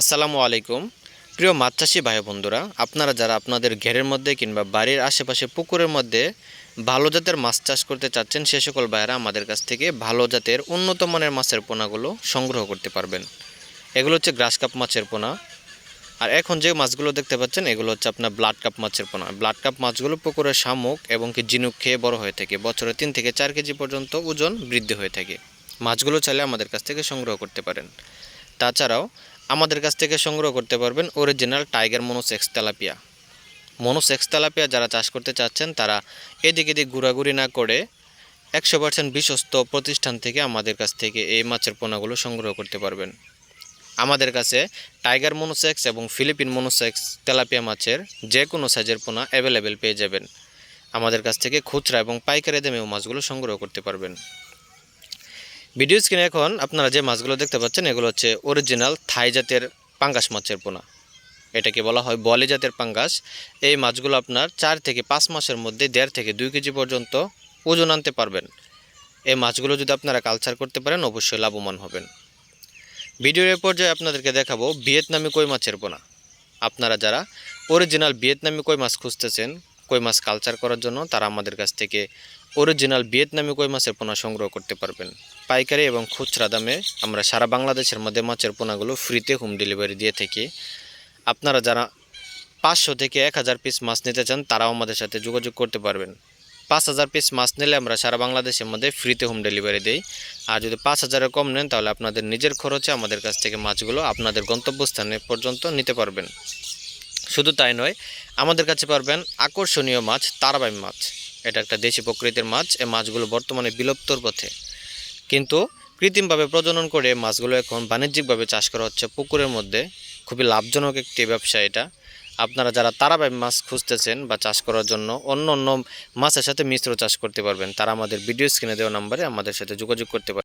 আসসালামু আলাইকুম। প্রিয় মাছ চাষি ভাই বন্ধুরা, আপনারা যারা আপনাদের ঘেরের মধ্যে কিংবা বাড়ির আশেপাশে পুকুরের মধ্যে ভালো জাতের মাছ চাষ করতে চাচ্ছেন, সে সকল ভাইয়েরা আমাদের কাছ থেকে ভালো জাতের উন্নত মানের মাছের পোনাগুলো সংগ্রহ করতে পারবেন। এগুলো হচ্ছে গ্রাস কাপ মাছের পোনা। আর এখন যে মাছগুলো দেখতে পাচ্ছেন, এগুলো হচ্ছে আপনার ব্লাড কাপ মাছের পোনা। ব্লাড কাপ মাছগুলো পুকুরের শামুক এবং কি ঝিনুক খেয়ে বড় হয়ে থাকে। বছরে তিন থেকে চার কেজি পর্যন্ত ওজন বৃদ্ধি হয়ে থাকে। মাছগুলো চাইলে আমাদের কাছ থেকে সংগ্রহ করতে পারেন। তাছাড়াও আমাদের কাছ থেকে সংগ্রহ করতে পারবেন original tiger monosex tilapia monosex tilapia যারা চাষ করতে চাচ্ছেন, তারা এদিক এদিক ঘোরাঘুরি না করে একশো পার্সেন্ট বিশ্বস্ত প্রতিষ্ঠান থেকে আমাদের কাছ থেকে এই মাছের পোনাগুলো সংগ্রহ করতে পারবেন। আমাদের কাছে টাইগার মনোসেক্স এবং ফিলিপিন মনোসেক্স তেলাপিয়া মাছের যে কোনো সাইজের পোনা অ্যাভেলেবেল পেয়ে যাবেন। আমাদের কাছ থেকে খুচরা এবং পাইকারি দামেও মাছগুলো সংগ্রহ করতে পারবেন। ভিডিও স্ক্রিনে এখন আপনারা যে মাছগুলো দেখতে পাচ্ছেন, এগুলো হচ্ছে অরিজিনাল থাই জাতের পাঙ্গাস মাছের পোনা। এটাকে বলা হয় বলি জাতের পাঙ্গাস। এই মাছগুলো আপনার চার থেকে পাঁচ মাসের মধ্যে দেড় থেকে দুই কেজি পর্যন্ত ওজন আনতে পারবেন। এই মাছগুলো যদি আপনারা কালচার করতে পারেন, অবশ্যই লাভবান হবেন। ভিডিওর এ পর্যায়ে আপনাদেরকে দেখাবো ভিয়েতনামি কই মাছের পোনা। আপনারা যারা অরিজিনাল ভিয়েতনামি কই মাছ খুঁজতেছেন কই মাছ কালচার করার জন্য তারা আমাদের কাছ থেকে অরিজিনাল ভিয়েতনামি কই মাছের পোনা সংগ্রহ করতে পারবেন। পাইকারি এবং খুচরা দামে আমরা সারা বাংলাদেশের মধ্যে মাছের পোনাগুলো ফ্রিতে হোম ডেলিভারি দিয়ে থাকি। আপনারা যারা পাঁচশো থেকে এক হাজার পিস মাছ নিতে চান, তারাও আমাদের সাথে যোগাযোগ করতে পারবেন। পাঁচ হাজার পিস মাছ নিলে আমরা সারা বাংলাদেশের মধ্যে ফ্রিতে হোম ডেলিভারি দিই। আর যদি পাঁচ হাজারের কম নেন, তাহলে আপনাদের নিজের খরচে আমাদের কাছ থেকে মাছগুলো আপনাদের গন্তব্যস্থানে পর্যন্ত নিতে পারবেন। শুধু তাই নয়, আমাদের কাছে পারবেন আকর্ষণীয় মাছ, তারাবাই মাছ। এটা একটা দেশি প্রকৃতির মাছ, এই মাছগুলো বর্তমানে বিলুপ্তর পথে। কিন্তু কৃত্রিমভাবে প্রজনন করে মাছগুলো এখন বাণিজ্যিকভাবে চাষ করা হচ্ছে পুকুরের মধ্যে। খুবই লাভজনক একটি ব্যবসা এটা। আপনারা যারা তারাবাই মাছ খুঁজতেছেন বা চাষ করার জন্য অন্য অন্য মাছের সাথে মিশ্র চাষ করতে পারবেন, তারা আমাদের ভিডিও স্ক্রিনে দেওয়া নাম্বারে আমাদের সাথে যোগাযোগ করতে পারেন